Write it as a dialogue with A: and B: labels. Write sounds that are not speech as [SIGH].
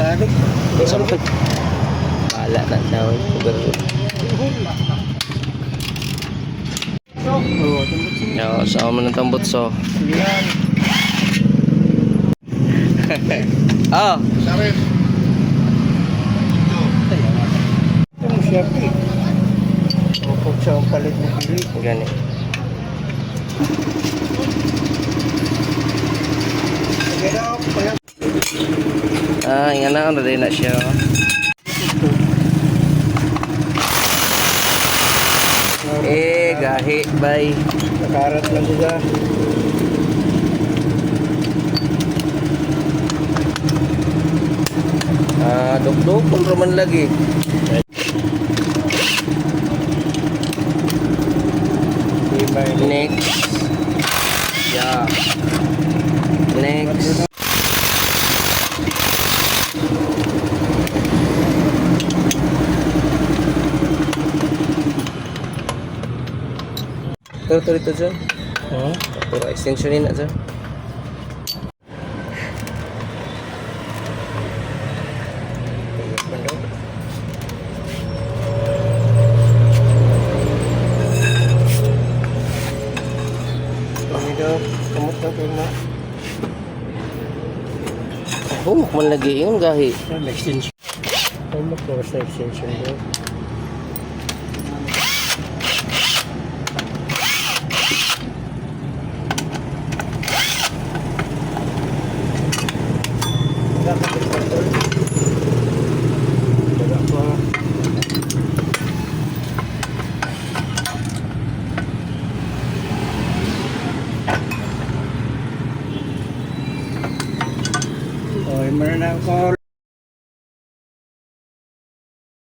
A: Tarik.
B: Sampit. Wala na daw.
A: Tungkol sa
B: yo, sama mo ng tambutso.
A: Yan. [LAUGHS]
B: Oh,
C: Sarit.
A: Ito mo siya, pi. Upog sa ang palit mo pili.
B: gani. Ah, nga na, ano na siya. Eh, gahi, bye.
A: Nakarat lang sila.
B: Ah, dugdug kung raman lagi. Next. Yeah. Next. Ito, ito, ito, dyan.
A: Oo.
B: Na.
A: Kami daw, kamot na kayo na.
B: Oh, man lagi yung gahi.
A: Extension. Kamot ko sa extension daw. Dapat yung control. Wala pa. Oh, meron na ako